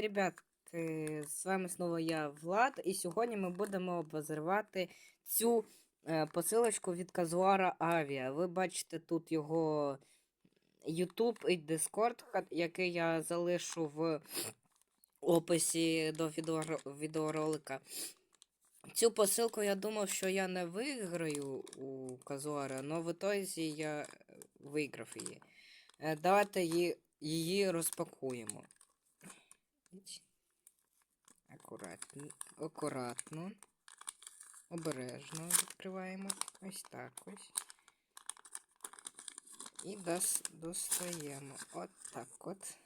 Ребят, е, з вами знову я Влад, і сьогодні ми будемо обозривати цю е, посилочку від Казуара Авіа. Ви бачите тут його YouTube і Discord, який я залишу в описі до відеоролика. Цю посилку я думав, що я не виграю у Казуара, але в ітозі я е, виграв її. Давайте її, її розпакуємо. Акуратно, акуратно. Обережно відкриваємо. Ось так ось. І дос, достаємо. От так от.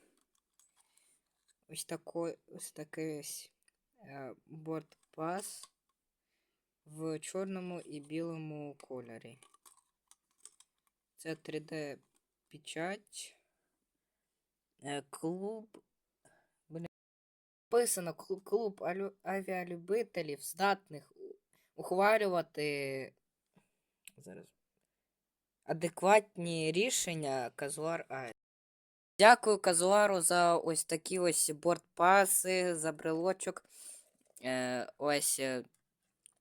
Ось такий ось такий ось е, бортпас в чорному і білому кольорі. Це 3D печать. Е, клуб. Блін. Клуб, авіалюбителів, здатних ухвалювати зараз адекватні рішення Казуар Авіа. Дякую Казуару за ось такі ось бортпаси, за брелочок. Е, ось. е,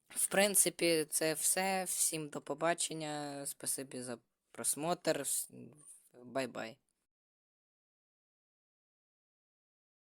В принципі, це все. Всім до побачення. Спасибі за просмотр. Бай-бай.